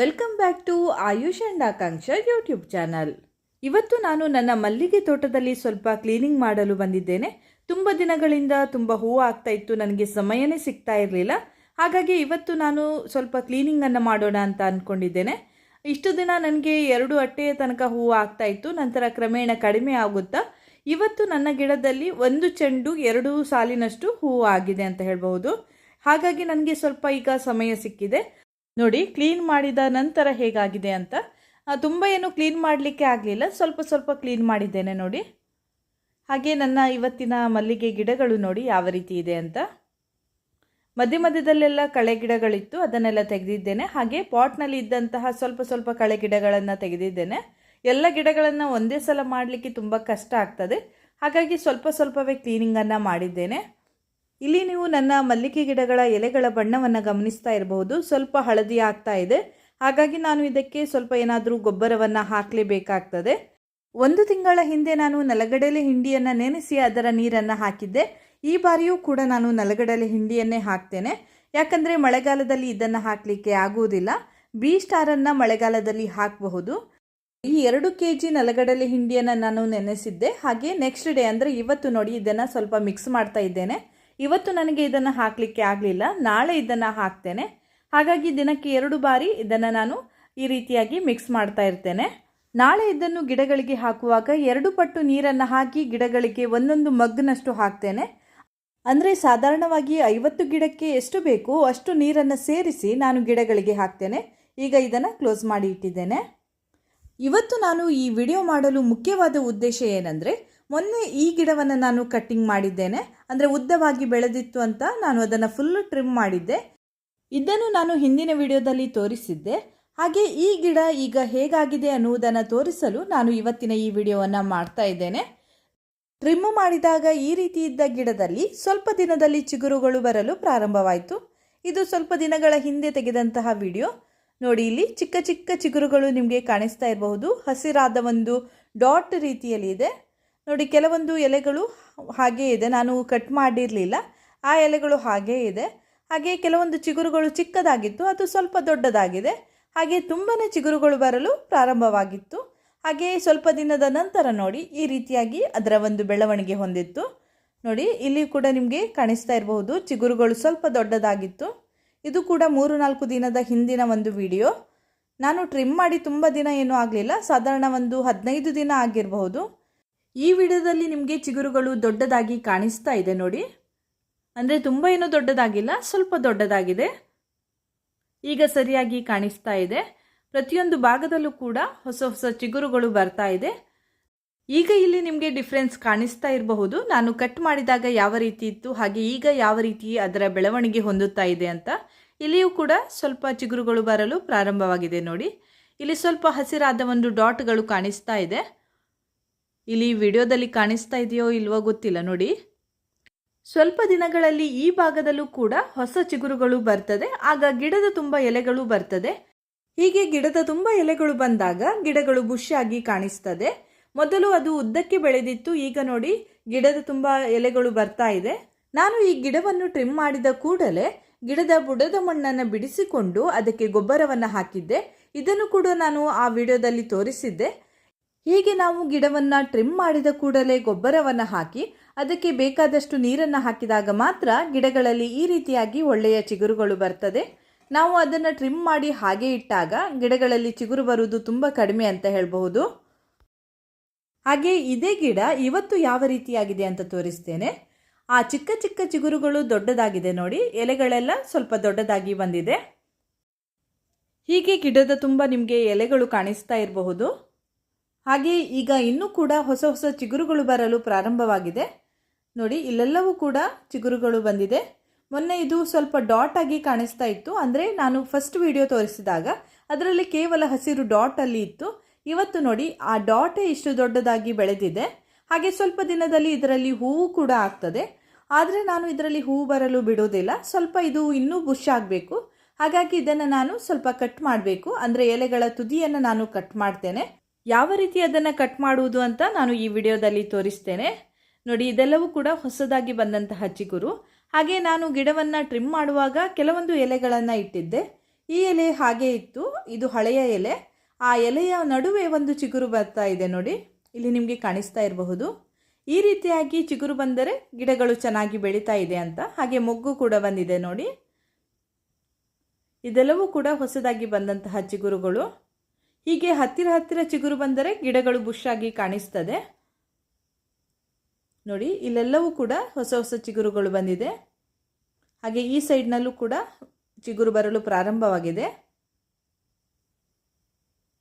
Welcome back to Ayush and Akanksha YouTube channel. ಇವತ್ತು ನಾನು ನನ್ನ ಮಲ್ಲಿಗೆ ತೋಟದಲ್ಲಿ ಸ್ವಲ್ಪ ಕ್ಲೀನಿಂಗ್ ಮಾಡಲು ಬಂದಿದ್ದೇನೆ. ತುಂಬ ದಿನಗಳಿಂದ ತುಂಬ ಹೂವು ಆಗ್ತಾ ಇತ್ತು, ನನಗೆ ಸಮಯನೇ ಸಿಗ್ತಾ ಇರಲಿಲ್ಲ. ಹಾಗಾಗಿ ಇವತ್ತು ನಾನು ಸ್ವಲ್ಪ ಕ್ಲೀನಿಂಗನ್ನು ಮಾಡೋಣ ಅಂತ ಅಂದ್ಕೊಂಡಿದ್ದೇನೆ ಇಷ್ಟು ದಿನ ನನಗೆ ಎರಡು ಅಟ್ಟೆಯ ತನಕ ಹೂವು ಆಗ್ತಾ ಇತ್ತು, ನಂತರ ಕ್ರಮೇಣ ಕಡಿಮೆ ಆಗುತ್ತಾ, ಇವತ್ತು ನನ್ನ ಗಿಡದಲ್ಲಿ ಒಂದು ಚೆಂಡು ಎರಡು ಸಾಲಿನಷ್ಟು ಹೂವು ಆಗಿದೆ ಅಂತ ಹೇಳ್ಬೋದು ಹಾಗಾಗಿ ನನಗೆ ಸ್ವಲ್ಪ ಈಗ ಸಮಯ ಸಿಕ್ಕಿದೆ. ನೋಡಿ ಕ್ಲೀನ್ ಮಾಡಿದ ನಂತರ ಹೇಗಾಗಿದೆ ಅಂತ. ತುಂಬ ಏನು ಕ್ಲೀನ್ ಮಾಡಲಿಕ್ಕೆ ಆಗಲಿಲ್ಲ. ಸ್ವಲ್ಪ ಸ್ವಲ್ಪ ಕ್ಲೀನ್ ಮಾಡಿದ್ದೇನೆ ನೋಡಿ. ಹಾಗೆ ನನ್ನ ಇವತ್ತಿನ ಮಲ್ಲಿಗೆ ಗಿಡಗಳು ನೋಡಿ ಯಾವ ರೀತಿ ಇದೆ ಅಂತ. ಮಧ್ಯ ಮಧ್ಯದಲ್ಲೆಲ್ಲ ಕಳೆ ಗಿಡಗಳಿತ್ತು, ಅದನ್ನೆಲ್ಲ ತೆಗೆದಿದ್ದೇನೆ. ಹಾಗೆ ಪಾಟ್ನಲ್ಲಿ ಇದ್ದಂತಹ ಸ್ವಲ್ಪ ಸ್ವಲ್ಪ ಕಳೆ ಗಿಡಗಳನ್ನು ತೆಗೆದಿದ್ದೇನೆ. ಎಲ್ಲ ಗಿಡಗಳನ್ನು ಒಂದೇ ಸಲ ಮಾಡಲಿಕ್ಕೆ ತುಂಬ ಕಷ್ಟ ಆಗ್ತದೆ. ಹಾಗಾಗಿ ಸ್ವಲ್ಪ ಸ್ವಲ್ಪವೇ ಕ್ಲೀನಿಂಗನ್ನು ಮಾಡಿದ್ದೇನೆ. ಇಲ್ಲಿ ನೀವು ನನ್ನ ಮಲ್ಲಿಗೆ ಗಿಡಗಳ ಎಲೆಗಳ ಬಣ್ಣವನ್ನು ಗಮನಿಸ್ತಾ ಇರಬಹುದು. ಸ್ವಲ್ಪ ಹಳದಿ ಆಗ್ತಾ ಇದೆ. ಹಾಗಾಗಿ ನಾನು ಇದಕ್ಕೆ ಸ್ವಲ್ಪ ಏನಾದರೂ ಗೊಬ್ಬರವನ್ನು ಹಾಕಲೇಬೇಕಾಗ್ತದೆ. ಒಂದು ತಿಂಗಳ ಹಿಂದೆ ನಾನು ನೆಲಗಡಲೆ ಹಿಂಡಿಯನ್ನು ನೆನೆಸಿ ಅದರ ನೀರನ್ನು ಹಾಕಿದ್ದೆ. ಈ ಬಾರಿಯೂ ಕೂಡ ನಾನು ನೆಲಗಡಲೆ ಹಿಂಡಿಯನ್ನೇ ಹಾಕ್ತೇನೆ. ಯಾಕಂದರೆ ಮಳೆಗಾಲದಲ್ಲಿ ಇದನ್ನು ಹಾಕಲಿಕ್ಕೆ ಆಗುವುದಿಲ್ಲ. ಬಿ ಸ್ಟಾರನ್ನು ಮಳೆಗಾಲದಲ್ಲಿ ಹಾಕಬಹುದು. ಈ ಎರಡು ಕೆ ಜಿ ನೆಲಗಡಲೆ ಹಿಂಡಿಯನ್ನು ನಾನು ನೆನೆಸಿದ್ದೆ. ಹಾಗೆ ನೆಕ್ಸ್ಟ್ ಡೇ ಅಂದರೆ ಇವತ್ತು ನೋಡಿ ಇದನ್ನು ಸ್ವಲ್ಪ ಮಿಕ್ಸ್ ಮಾಡ್ತಾ ಇದ್ದೇನೆ. ಇವತ್ತು ನನಗೆ ಇದನ್ನು ಹಾಕಲಿಕ್ಕೆ ಆಗಲಿಲ್ಲ. ನಾಳೆ ಇದನ್ನು ಹಾಕ್ತೇನೆ. ಹಾಗಾಗಿ ದಿನಕ್ಕೆ ಎರಡು ಬಾರಿ ಇದನ್ನು ನಾನು ಈ ರೀತಿಯಾಗಿ ಮಿಕ್ಸ್ ಮಾಡ್ತಾ ಇರ್ತೇನೆ. ನಾಳೆ ಇದನ್ನು ಗಿಡಗಳಿಗೆ ಹಾಕುವಾಗ ಎರಡು ಪಟ್ಟು ನೀರನ್ನು ಹಾಕಿ ಗಿಡಗಳಿಗೆ ಒಂದೊಂದು ಮಗ್ನಷ್ಟು ಹಾಕ್ತೇನೆ. ಅಂದರೆ ಸಾಧಾರಣವಾಗಿ ಐವತ್ತು ಗಿಡಕ್ಕೆ ಎಷ್ಟು ಬೇಕು ಅಷ್ಟು ನೀರನ್ನು ಸೇರಿಸಿ ನಾನು ಗಿಡಗಳಿಗೆ ಹಾಕ್ತೇನೆ. ಈಗ ಇದನ್ನು ಕ್ಲೋಸ್ ಮಾಡಿ ಇಟ್ಟಿದ್ದೇನೆ. ಇವತ್ತು ನಾನು ಈ ವಿಡಿಯೋ ಮಾಡಲು ಮುಖ್ಯವಾದ ಉದ್ದೇಶ ಏನಂದರೆ ಮೊನ್ನೆ ಈ ಗಿಡವನ್ನು ನಾನು ಕಟ್ಟಿಂಗ್ ಮಾಡಿದ್ದೇನೆ. ಅಂದರೆ ಉದ್ದವಾಗಿ ಬೆಳೆದಿತ್ತು ಅಂತ ನಾನು ಅದನ್ನು ಫುಲ್ಲು ಟ್ರಿಮ್ ಮಾಡಿದ್ದೆ. ಇದನ್ನು ನಾನು ಹಿಂದಿನ ವಿಡಿಯೋದಲ್ಲಿ ತೋರಿಸಿದ್ದೆ. ಹಾಗೆ ಈ ಗಿಡ ಈಗ ಹೇಗಾಗಿದೆ ಅನ್ನುವುದನ್ನು ತೋರಿಸಲು ನಾನು ಇವತ್ತಿನ ಈ ವಿಡಿಯೋವನ್ನು ಮಾಡ್ತಾ ಇದ್ದೇನೆ. ಟ್ರಿಮ್ ಮಾಡಿದಾಗ ಈ ರೀತಿ ಇದ್ದ ಗಿಡದಲ್ಲಿ ಸ್ವಲ್ಪ ದಿನದಲ್ಲಿ ಚಿಗುರುಗಳು ಬರಲು ಪ್ರಾರಂಭವಾಯಿತು. ಇದು ಸ್ವಲ್ಪ ದಿನಗಳ ಹಿಂದೆ ತೆಗೆದಂತಹ ವಿಡಿಯೋ. ನೋಡಿ, ಇಲ್ಲಿ ಚಿಕ್ಕ ಚಿಕ್ಕ ಚಿಗುರುಗಳು ನಿಮಗೆ ಕಾಣಿಸ್ತಾ ಇರಬಹುದು. ಹಸಿರಾದ ಒಂದು ಡಾಟ್ ರೀತಿಯಲ್ಲಿ ಇದೆ ನೋಡಿ, ಕೆಲವೊಂದು ಎಲೆಗಳು ಹಾಗೇ ಇದೆ. ನಾನು ಕಟ್ ಮಾಡಿರಲಿಲ್ಲ. ಆ ಎಲೆಗಳು ಹಾಗೇ ಇದೆ. ಹಾಗೆ ಕೆಲವೊಂದು ಚಿಗುರುಗಳು ಚಿಕ್ಕದಾಗಿತ್ತು, ಅದು ಸ್ವಲ್ಪ ದೊಡ್ಡದಾಗಿದೆ. ಹಾಗೆ ತುಂಬಾ ಚಿಗುರುಗಳು ಬರಲು ಪ್ರಾರಂಭವಾಗಿತ್ತು. ಹಾಗೆ ಸ್ವಲ್ಪ ದಿನದ ನಂತರ ನೋಡಿ, ಈ ರೀತಿಯಾಗಿ ಅದರ ಒಂದು ಬೆಳವಣಿಗೆ ಹೊಂದಿತ್ತು. ನೋಡಿ, ಇಲ್ಲಿ ಕೂಡ ನಿಮಗೆ ಕಾಣಿಸ್ತಾ ಇರಬಹುದು, ಚಿಗುರುಗಳು ಸ್ವಲ್ಪ ದೊಡ್ಡದಾಗಿತ್ತು. ಇದು ಕೂಡ ಮೂರು ನಾಲ್ಕು ದಿನದ ಹಿಂದಿನ ಒಂದು ವಿಡಿಯೋ. ನಾನು ಟ್ರಿಮ್ ಮಾಡಿ ತುಂಬ ದಿನ ಏನೂ ಆಗಲಿಲ್ಲ. ಸಾಧಾರಣ ಒಂದು ಹದಿನೈದು ದಿನ ಆಗಿರಬಹುದು. ಈ ವಿಡಿಯೋದಲ್ಲಿ ನಿಮಗೆ ಚಿಗುರುಗಳು ದೊಡ್ಡದಾಗಿ ಕಾಣಿಸ್ತಾ ಇದೆ ನೋಡಿ. ಅಂದರೆ ತುಂಬ ಏನೂ ದೊಡ್ಡದಾಗಿಲ್ಲ, ಸ್ವಲ್ಪ ದೊಡ್ಡದಾಗಿದೆ. ಈಗ ಸರಿಯಾಗಿ ಕಾಣಿಸ್ತಾ ಇದೆ. ಪ್ರತಿಯೊಂದು ಭಾಗದಲ್ಲೂ ಕೂಡ ಹೊಸ ಹೊಸ ಚಿಗುರುಗಳು ಬರ್ತಾ ಇದೆ. ಈಗ ಇಲ್ಲಿ ನಿಮಗೆ ಡಿಫ್ರೆನ್ಸ್ ಕಾಣಿಸ್ತಾ ಇರಬಹುದು. ನಾನು ಕಟ್ ಮಾಡಿದಾಗ ಯಾವ ರೀತಿ ಇತ್ತು, ಹಾಗೆ ಈಗ ಯಾವ ರೀತಿ ಅದರ ಬೆಳವಣಿಗೆ ಹೊಂದುತ್ತಾ ಇದೆ ಅಂತ. ಇಲ್ಲಿಯೂ ಕೂಡ ಸ್ವಲ್ಪ ಚಿಗುರುಗಳು ಬರಲು ಪ್ರಾರಂಭವಾಗಿದೆ ನೋಡಿ. ಇಲ್ಲಿ ಸ್ವಲ್ಪ ಹಸಿರಾದ ಒಂದು ಡಾಟ್ಗಳು ಕಾಣಿಸ್ತಾ ಇದೆ. ಇಲ್ಲಿ ವಿಡಿಯೋದಲ್ಲಿ ಕಾಣಿಸ್ತಾ ಇದೆಯೋ ಇಲ್ವೋ ಗೊತ್ತಿಲ್ಲ, ನೋಡಿ. ಸ್ವಲ್ಪ ದಿನಗಳಲ್ಲಿ ಈ ಭಾಗದಲ್ಲೂ ಕೂಡ ಹೊಸ ಚಿಗುರುಗಳು ಬರ್ತದೆ, ಆಗ ಗಿಡದ ತುಂಬ ಎಲೆಗಳು ಬರ್ತದೆ. ಹೀಗೆ ಗಿಡದ ತುಂಬ ಎಲೆಗಳು ಬಂದಾಗ ಗಿಡಗಳು ಬುಷಿಯಾಗಿ ಕಾಣಿಸ್ತದೆ. ಮೊದಲು ಅದು ಉದ್ದಕ್ಕೆ ಬೆಳೆದಿತ್ತು, ಈಗ ನೋಡಿ ಗಿಡದ ತುಂಬ ಎಲೆಗಳು ಬರ್ತಾ ಇದೆ. ನಾನು ಈ ಗಿಡವನ್ನು ಟ್ರಿಮ್ ಮಾಡಿದ ಕೂಡಲೇ ಗಿಡದ ಬುಡದ ಮಣ್ಣನ್ನು ಬಿಡಿಸಿಕೊಂಡು ಅದಕ್ಕೆ ಗೊಬ್ಬರವನ್ನು ಹಾಕಿದ್ದೆ. ಇದನ್ನು ಕೂಡ ನಾನು ಆ ವಿಡಿಯೋದಲ್ಲಿ ತೋರಿಸಿದ್ದೆ. ಹೀಗೆ ನಾವು ಗಿಡವನ್ನು ಟ್ರಿಮ್ ಮಾಡಿದ ಕೂಡಲೇ ಗೊಬ್ಬರವನ್ನು ಹಾಕಿ, ಅದಕ್ಕೆ ಬೇಕಾದಷ್ಟು ನೀರನ್ನು ಹಾಕಿದಾಗ ಮಾತ್ರ ಗಿಡಗಳಲ್ಲಿ ಈ ರೀತಿಯಾಗಿ ಒಳ್ಳೆಯ ಚಿಗುರುಗಳು ಬರ್ತದೆ. ನಾವು ಅದನ್ನು ಟ್ರಿಮ್ ಮಾಡಿ ಹಾಗೆ ಇಟ್ಟಾಗ ಗಿಡಗಳಲ್ಲಿ ಚಿಗುರು ಬರುವುದು ತುಂಬ ಕಡಿಮೆ ಅಂತ ಹೇಳಬಹುದು. ಹಾಗೆ ಇದೇ ಗಿಡ ಇವತ್ತು ಯಾವ ರೀತಿಯಾಗಿದೆ ಅಂತ ತೋರಿಸ್ತೇನೆ. ಆ ಚಿಕ್ಕ ಚಿಕ್ಕ ಚಿಗುರುಗಳು ದೊಡ್ಡದಾಗಿದೆ ನೋಡಿ, ಎಲೆಗಳೆಲ್ಲ ಸ್ವಲ್ಪ ದೊಡ್ಡದಾಗಿ ಬಂದಿದೆ. ಹೀಗೆ ಗಿಡದ ತುಂಬ ನಿಮಗೆ ಎಲೆಗಳು ಕಾಣಿಸ್ತಾ ಇರಬಹುದು. ಹಾಗೆ ಈಗ ಇನ್ನೂ ಕೂಡ ಹೊಸ ಹೊಸ ಚಿಗುರುಗಳು ಬರಲು ಪ್ರಾರಂಭವಾಗಿದೆ. ನೋಡಿ, ಇಲ್ಲೆಲ್ಲವೂ ಕೂಡ ಚಿಗುರುಗಳು ಬಂದಿದೆ. ಮೊನ್ನೆ ಇದು ಸ್ವಲ್ಪ ಡಾಟ್ ಆಗಿ ಕಾಣಿಸ್ತಾ ಇತ್ತು. ಅಂದರೆ ನಾನು ಫಸ್ಟ್ ವಿಡಿಯೋ ತೋರಿಸಿದಾಗ ಅದರಲ್ಲಿ ಕೇವಲ ಹಸಿರು ಡಾಟ್ ಅಲ್ಲಿ ಇತ್ತು. ಇವತ್ತು ನೋಡಿ, ಆ ಡಾಟೇ ಇಷ್ಟು ದೊಡ್ಡದಾಗಿ ಬೆಳೆದಿದೆ. ಹಾಗೆ ಸ್ವಲ್ಪ ದಿನದಲ್ಲಿ ಇದರಲ್ಲಿ ಹೂವು ಕೂಡ ಆಗ್ತದೆ. ಆದರೆ ನಾನು ಇದರಲ್ಲಿ ಹೂವು ಬರಲು ಬಿಡೋದಿಲ್ಲ. ಸ್ವಲ್ಪ ಇದು ಇನ್ನೂ ಬುಷ್ ಆಗಬೇಕು. ಹಾಗಾಗಿ ಇದನ್ನು ನಾನು ಸ್ವಲ್ಪ ಕಟ್ ಮಾಡಬೇಕು. ಅಂದರೆ ಎಲೆಗಳ ತುದಿಯನ್ನು ನಾನು ಕಟ್ ಮಾಡ್ತೇನೆ. ಯಾವ ರೀತಿ ಅದನ್ನು ಕಟ್ ಮಾಡುವುದು ಅಂತ ನಾನು ಈ ವಿಡಿಯೋದಲ್ಲಿ ತೋರಿಸ್ತೇನೆ. ನೋಡಿ, ಇದೆಲ್ಲವೂ ಕೂಡ ಹೊಸದಾಗಿ ಬಂದಂತಹ ಚಿಗುರು. ಹಾಗೆ ನಾನು ಗಿಡವನ್ನು ಟ್ರಿಮ್ ಮಾಡುವಾಗ ಕೆಲವೊಂದು ಎಲೆಗಳನ್ನು ಇಟ್ಟಿದ್ದೆ. ಈ ಎಲೆ ಹಾಗೆ ಇತ್ತು. ಇದು ಹಳೆಯ ಎಲೆ. ಆ ಎಲೆಯ ನಡುವೆ ಒಂದು ಚಿಗುರು ಬರ್ತಾ ಇದೆ ನೋಡಿ. ಇಲ್ಲಿ ನಿಮಗೆ ಕಾಣಿಸ್ತಾ ಇರಬಹುದು. ಈ ರೀತಿಯಾಗಿ ಚಿಗುರು ಬಂದರೆ ಗಿಡಗಳು ಚೆನ್ನಾಗಿ ಬೆಳೀತಾ ಇದೆ ಅಂತ. ಹಾಗೆ ಮೊಗ್ಗು ಕೂಡ ಬಂದಿದೆ ನೋಡಿ. ಇದೆಲ್ಲವೂ ಕೂಡ ಹೊಸದಾಗಿ ಬಂದಂತಹ ಚಿಗುರುಗಳು. ಹೀಗೆ ಹತ್ತಿರ ಹತ್ತಿರ ಚಿಗುರು ಬಂದರೆ ಗಿಡಗಳು ಬುಷ್ ಆಗಿ ಕಾಣಿಸ್ತದೆ. ನೋಡಿ, ಇಲ್ಲೆಲ್ಲವೂ ಕೂಡ ಹೊಸ ಹೊಸ ಚಿಗುರುಗಳು ಬಂದಿದೆ. ಹಾಗೆ ಈ ಸೈಡ್ನಲ್ಲೂ ಕೂಡ ಚಿಗುರು ಬರಲು ಪ್ರಾರಂಭವಾಗಿದೆ.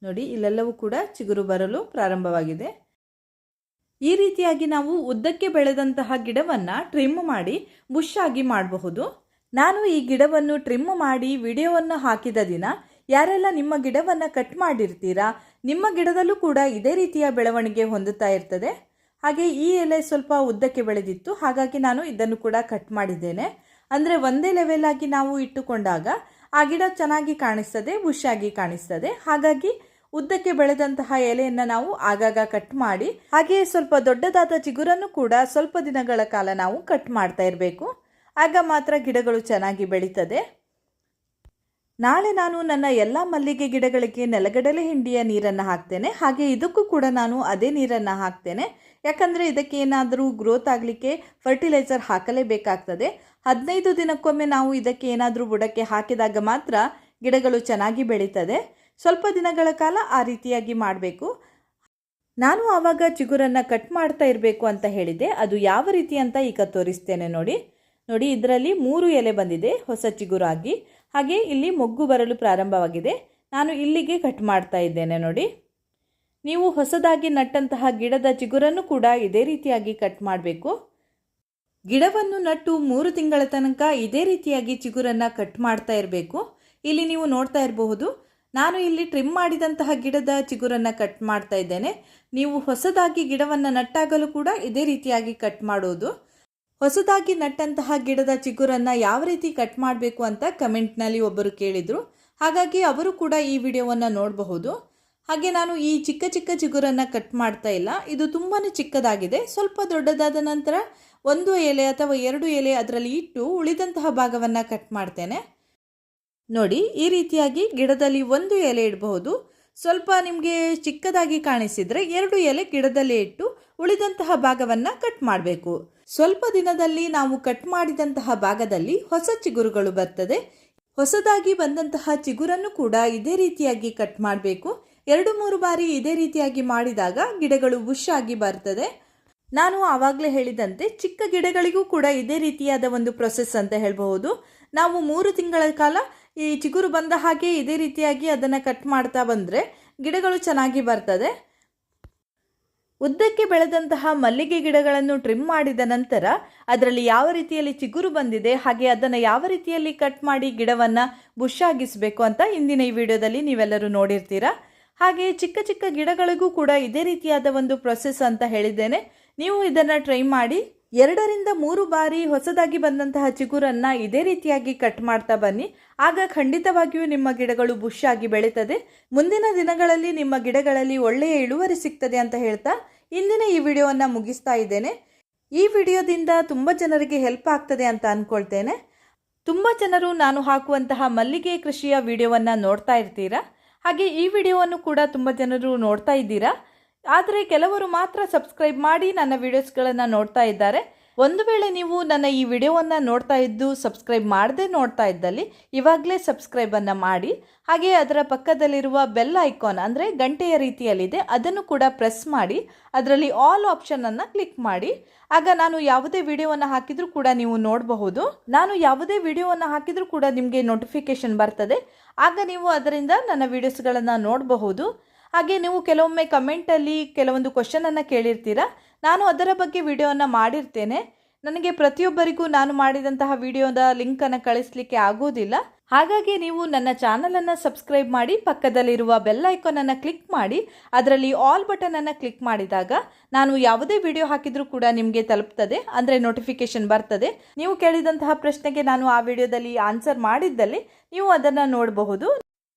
ನೋಡಿ, ಇಲ್ಲೆಲ್ಲವೂ ಕೂಡ ಚಿಗುರು ಬರಲು ಪ್ರಾರಂಭವಾಗಿದೆ. ಈ ರೀತಿಯಾಗಿ ನಾವು ಉದ್ದಕ್ಕೆ ಬೆಳೆದಂತಹ ಗಿಡವನ್ನು ಟ್ರಿಮ್ ಮಾಡಿ ಬುಷ್ ಆಗಿ ಮಾಡಬಹುದು. ನಾನು ಈ ಗಿಡವನ್ನು ಟ್ರಿಮ್ ಮಾಡಿ ವಿಡಿಯೋವನ್ನು ಹಾಕಿದ ದಿನ ಯಾರೆಲ್ಲ ನಿಮ್ಮ ಗಿಡವನ್ನು ಕಟ್ ಮಾಡಿರ್ತೀರಾ, ನಿಮ್ಮ ಗಿಡದಲ್ಲೂ ಕೂಡ ಇದೇ ರೀತಿಯ ಬೆಳವಣಿಗೆ ಹೊಂದುತ್ತಾ ಇರ್ತದೆ. ಹಾಗೆ ಈ ಎಲೆ ಸ್ವಲ್ಪ ಉದ್ದಕ್ಕೆ ಬೆಳೆದಿತ್ತು, ಹಾಗಾಗಿ ನಾನು ಇದನ್ನು ಕೂಡ ಕಟ್ ಮಾಡಿದ್ದೇನೆ. ಅಂದರೆ ಒಂದೇ ಲೆವೆಲ್ ಆಗಿ ನಾವು ಇಟ್ಟುಕೊಂಡಾಗ ಆ ಗಿಡ ಚೆನ್ನಾಗಿ ಕಾಣಿಸ್ತದೆ ಬುಷಾಗಿ ಕಾಣಿಸ್ತದೆ. ಹಾಗಾಗಿ ಉದ್ದಕ್ಕೆ ಬೆಳೆದಂತಹ ಎಲೆಯನ್ನು ನಾವು ಆಗಾಗ ಕಟ್ ಮಾಡಿ, ಹಾಗೆಯೇ ಸ್ವಲ್ಪ ದೊಡ್ಡದಾದ ಚಿಗುರನ್ನು ಕೂಡ ಸ್ವಲ್ಪ ದಿನಗಳ ಕಾಲ ನಾವು ಕಟ್ ಮಾಡ್ತಾ ಇರಬೇಕು. ಆಗ ಮಾತ್ರ ಗಿಡಗಳು ಚೆನ್ನಾಗಿ ಬೆಳೀತದೆ. ನಾಳೆ ನಾನು ನನ್ನ ಎಲ್ಲ ಮಲ್ಲಿಗೆ ಗಿಡಗಳಿಗೆ ನೆಲಗಡಲೆ ಹಿಂಡಿಯ ನೀರನ್ನು ಹಾಕ್ತೇನೆ. ಹಾಗೆ ಇದಕ್ಕೂ ಕೂಡ ನಾನು ಅದೇ ನೀರನ್ನು ಹಾಕ್ತೇನೆ. ಯಾಕಂದರೆ ಇದಕ್ಕೆ ಏನಾದರೂ ಗ್ರೋತ್ ಆಗಲಿಕ್ಕೆ ಫರ್ಟಿಲೈಸರ್ ಹಾಕಲೇಬೇಕಾಗ್ತದೆ. ಹದಿನೈದು ದಿನಕ್ಕೊಮ್ಮೆ ನಾವು ಇದಕ್ಕೆ ಏನಾದರೂ ಬುಡಕ್ಕೆ ಹಾಕಿದಾಗ ಮಾತ್ರ ಗಿಡಗಳು ಚೆನ್ನಾಗಿ ಬೆಳೀತದೆ. ಸ್ವಲ್ಪ ದಿನಗಳ ಕಾಲ ಆ ರೀತಿಯಾಗಿ ಮಾಡಬೇಕು. ನಾನು ಆವಾಗ ಚಿಗುರನ್ನು ಕಟ್ ಮಾಡ್ತಾ ಇರಬೇಕು ಅಂತ ಹೇಳಿದೆ ಅದು ಯಾವ ರೀತಿ ಅಂತ ಈಗ ತೋರಿಸ್ತೇನೆ ನೋಡಿ. ನೋಡಿ, ಇದರಲ್ಲಿ ಮೂರು ಎಲೆ ಬಂದಿದೆ, ಹೊಸ ಚಿಗುರಾಗಿ. ಹಾಗೆ ಇಲ್ಲಿ ಮೊಗ್ಗು ಬರಲು ಪ್ರಾರಂಭವಾಗಿದೆ. ನಾನು ಇಲ್ಲಿಗೆ ಕಟ್ ಮಾಡ್ತಾ ಇದ್ದೇನೆ ನೋಡಿ. ನೀವು ಹೊಸದಾಗಿ ನಟ್ಟಂತಹ ಗಿಡದ ಚಿಗುರನ್ನು ಕೂಡ ಇದೇ ರೀತಿಯಾಗಿ ಕಟ್ ಮಾಡಬೇಕು. ಗಿಡವನ್ನು ನಟ್ಟು ಮೂರು ತಿಂಗಳ ತನಕ ಇದೇ ರೀತಿಯಾಗಿ ಚಿಗುರನ್ನು ಕಟ್ ಮಾಡ್ತಾ ಇರಬೇಕು. ಇಲ್ಲಿ ನೀವು ನೋಡ್ತಾ ಇರಬಹುದು, ನಾನು ಇಲ್ಲಿ ಟ್ರಿಮ್ ಮಾಡಿದಂತಹ ಗಿಡದ ಚಿಗುರನ್ನು ಕಟ್ ಮಾಡ್ತಾ ಇದ್ದೇನೆ. ನೀವು ಹೊಸದಾಗಿ ಗಿಡವನ್ನು ನಟ್ಟಾಗಲು ಕೂಡ ಇದೇ ರೀತಿಯಾಗಿ ಕಟ್ ಮಾಡೋದು. ಹೊಸದಾಗಿ ನಟ್ಟಂತಹ ಗಿಡದ ಚಿಗುರನ್ನು ಯಾವ ರೀತಿ ಕಟ್ ಮಾಡಬೇಕು ಅಂತ ಕಮೆಂಟ್ನಲ್ಲಿ ಒಬ್ಬರು ಕೇಳಿದರು. ಹಾಗಾಗಿ ಅವರು ಕೂಡ ಈ ವಿಡಿಯೋವನ್ನು ನೋಡಬಹುದು. ಹಾಗೆ ನಾನು ಈ ಚಿಕ್ಕ ಚಿಕ್ಕ ಚಿಗುರನ್ನು ಕಟ್ ಮಾಡ್ತಾ ಇಲ್ಲ. ಇದು ತುಂಬಾ ಚಿಕ್ಕದಾಗಿದೆ. ಸ್ವಲ್ಪ ದೊಡ್ಡದಾದ ನಂತರ ಒಂದು ಎಲೆ ಅಥವಾ ಎರಡು ಎಲೆ ಅದರಲ್ಲಿ ಇಟ್ಟು ಉಳಿದಂತಹ ಭಾಗವನ್ನು ಕಟ್ ಮಾಡ್ತೇನೆ. ನೋಡಿ, ಈ ರೀತಿಯಾಗಿ ಗಿಡದಲ್ಲಿ ಒಂದು ಎಲೆ ಇಡಬಹುದು. ಸ್ವಲ್ಪ ನಿಮಗೆ ಚಿಕ್ಕದಾಗಿ ಕಾಣಿಸಿದರೆ ಎರಡು ಎಲೆ ಗಿಡದಲ್ಲೇ ಇಟ್ಟು ಉಳಿದಂತಹ ಭಾಗವನ್ನು ಕಟ್ ಮಾಡಬೇಕು. ಸ್ವಲ್ಪ ದಿನದಲ್ಲಿ ನಾವು ಕಟ್ ಮಾಡಿದಂತಹ ಭಾಗದಲ್ಲಿ ಹೊಸ ಚಿಗುರುಗಳು ಬರ್ತದೆ. ಹೊಸದಾಗಿ ಬಂದಂತಹ ಚಿಗುರನ್ನು ಕೂಡ ಇದೇ ರೀತಿಯಾಗಿ ಕಟ್ ಮಾಡಬೇಕು. ಎರಡು ಮೂರು ಬಾರಿ ಇದೇ ರೀತಿಯಾಗಿ ಮಾಡಿದಾಗ ಗಿಡಗಳು ಬುಷ್ ಬರ್ತದೆ. ನಾನು ಆವಾಗಲೇ ಹೇಳಿದಂತೆ ಚಿಕ್ಕ ಗಿಡಗಳಿಗೂ ಕೂಡ ಇದೇ ರೀತಿಯಾದ ಒಂದು ಪ್ರೊಸೆಸ್ ಅಂತ ಹೇಳಬಹುದು. ನಾವು ಮೂರು ತಿಂಗಳ ಕಾಲ ಈ ಚಿಗುರು ಬಂದ ಹಾಗೆ ಇದೇ ರೀತಿಯಾಗಿ ಅದನ್ನು ಕಟ್ ಮಾಡ್ತಾ ಬಂದರೆ ಗಿಡಗಳು ಚೆನ್ನಾಗಿ ಬರ್ತದೆ. ಉದ್ದಕ್ಕೆ ಬೆಳೆದಂತಹ ಮಲ್ಲಿಗೆ ಗಿಡಗಳನ್ನು ಟ್ರಿಮ್ ಮಾಡಿದ ನಂತರ ಅದರಲ್ಲಿ ಯಾವ ರೀತಿಯಲ್ಲಿ ಚಿಗುರು ಬಂದಿದೆ, ಹಾಗೆ ಅದನ್ನು ಯಾವ ರೀತಿಯಲ್ಲಿ ಕಟ್ ಮಾಡಿ ಗಿಡವನ್ನು ಬುಷ್ ಆಗಿಸಬೇಕು ಅಂತ ಇಂದಿನ ಈ ವಿಡಿಯೋದಲ್ಲಿ ನೀವೆಲ್ಲರೂ ನೋಡಿರ್ತೀರಾ? ಹಾಗೆ ಚಿಕ್ಕ ಚಿಕ್ಕ ಗಿಡಗಳಿಗೂ ಕೂಡ ಇದೇ ರೀತಿಯಾದ ಒಂದು ಪ್ರೊಸೆಸ್ ಅಂತ ಹೇಳಿದ್ದೇನೆ. ನೀವು ಇದನ್ನು ಟ್ರೈ ಮಾಡಿ ಎರಡರಿಂದ ಮೂರು ಬಾರಿ ಹೊಸದಾಗಿ ಬಂದಂತಹ ಚಿಗುರನ್ನು ಇದೇ ರೀತಿಯಾಗಿ ಕಟ್ ಮಾಡ್ತಾ ಬನ್ನಿ. ಆಗ ಖಂಡಿತವಾಗಿಯೂ ನಿಮ್ಮ ಗಿಡಗಳು ಬುಷ್ ಆಗಿ ಬೆಳೀತದೆ. ಮುಂದಿನ ದಿನಗಳಲ್ಲಿ ನಿಮ್ಮ ಗಿಡಗಳಲ್ಲಿ ಒಳ್ಳೆಯ ಇಳುವರಿ ಸಿಗ್ತದೆ ಅಂತ ಹೇಳ್ತಾ ಇಂದಿನ ಈ ವಿಡಿಯೋವನ್ನು ಮುಗಿಸ್ತಾ ಇದ್ದೇನೆ. ಈ ವಿಡಿಯೋದಿಂದ ತುಂಬ ಜನರಿಗೆ ಹೆಲ್ಪ್ ಆಗ್ತದೆ ಅಂತ ಅಂದ್ಕೊಳ್ತೇನೆ ತುಂಬ ಜನರು ನಾನು ಹಾಕುವಂತಹ ಮಲ್ಲಿಗೆ ಕೃಷಿಯ ವಿಡಿಯೋವನ್ನು ನೋಡ್ತಾ ಇರ್ತೀರಾ? ಹಾಗೆ ಈ ವಿಡಿಯೋವನ್ನು ಕೂಡ ತುಂಬ ಜನರು ನೋಡ್ತಾ ಇದ್ದೀರಾ? ಆದರೆ ಕೆಲವರು ಮಾತ್ರ ಸಬ್ಸ್ಕ್ರೈಬ್ ಮಾಡಿ ನನ್ನ ವಿಡಿಯೋಸ್ಗಳನ್ನು ನೋಡ್ತಾ ಇದ್ದಾರೆ. ಒಂದು ವೇಳೆ ನೀವು ನನ್ನ ಈ ವಿಡಿಯೋವನ್ನು ನೋಡ್ತಾ ಇದ್ದು ಸಬ್ಸ್ಕ್ರೈಬ್ ಮಾಡದೆ ನೋಡ್ತಾ ಇದ್ದಲ್ಲಿ ಇವಾಗಲೇ ಸಬ್ಸ್ಕ್ರೈಬನ್ನು ಮಾಡಿ. ಹಾಗೆ ಅದರ ಪಕ್ಕದಲ್ಲಿರುವ ಬೆಲ್ ಐಕಾನ್ ಅಂದರೆ ಗಂಟೆಯ ರೀತಿಯಲ್ಲಿದೆ, ಅದನ್ನು ಕೂಡ ಪ್ರೆಸ್ ಮಾಡಿ, ಅದರಲ್ಲಿ ಆಲ್ ಆಪ್ಷನನ್ನು ಕ್ಲಿಕ್ ಮಾಡಿ. ಆಗ ನಾನು ಯಾವುದೇ ವಿಡಿಯೋವನ್ನು ಹಾಕಿದರೂ ಕೂಡ ನೀವು ನೋಡಬಹುದು. ನಾನು ಯಾವುದೇ ವಿಡಿಯೋವನ್ನು ಹಾಕಿದರೂ ಕೂಡ ನಿಮಗೆ ನೋಟಿಫಿಕೇಶನ್ ಬರ್ತದೆ. ಆಗ ನೀವು ಅದರಿಂದ ನನ್ನ ವಿಡಿಯೋಸ್ಗಳನ್ನು ನೋಡಬಹುದು. ಹಾಗೆ ನೀವು ಕೆಲವೊಮ್ಮೆ ಕಮೆಂಟಲ್ಲಿ ಕೆಲವೊಂದು ಕ್ವಶನನ್ನು ಕೇಳಿರ್ತೀರಾ? ನಾನು ಅದರ ಬಗ್ಗೆ ವಿಡಿಯೋವನ್ನು ಮಾಡಿರ್ತೇನೆ. ನನಗೆ ಪ್ರತಿಯೊಬ್ಬರಿಗೂ ನಾನು ಮಾಡಿದಂತಹ ವಿಡಿಯೋದ ಲಿಂಕನ್ನು ಕಳಿಸ್ಲಿಕ್ಕೆ ಆಗೋದಿಲ್ಲ ಹಾಗಾಗಿ ನೀವು ನನ್ನ ಚಾನಲನ್ನು ಸಬ್ಸ್ಕ್ರೈಬ್ ಮಾಡಿ, ಪಕ್ಕದಲ್ಲಿರುವ ಬೆಲ್ ಐಕಾನನ್ನು ಕ್ಲಿಕ್ ಮಾಡಿ, ಅದರಲ್ಲಿ ಆಲ್ ಬಟನನ್ನು ಕ್ಲಿಕ್ ಮಾಡಿದಾಗ ನಾನು ಯಾವುದೇ ವಿಡಿಯೋ ಹಾಕಿದರೂ ಕೂಡ ನಿಮಗೆ ತಲುಪ್ತದೆ, ಅಂದರೆ ನೋಟಿಫಿಕೇಶನ್ ಬರ್ತದೆ. ನೀವು ಕೇಳಿದಂತಹ ಪ್ರಶ್ನೆಗೆ ನಾನು ಆ ವಿಡಿಯೋದಲ್ಲಿ ಆನ್ಸರ್ ಮಾಡಿದ್ದಲ್ಲಿ ನೀವು ಅದನ್ನು ನೋಡಬಹುದು.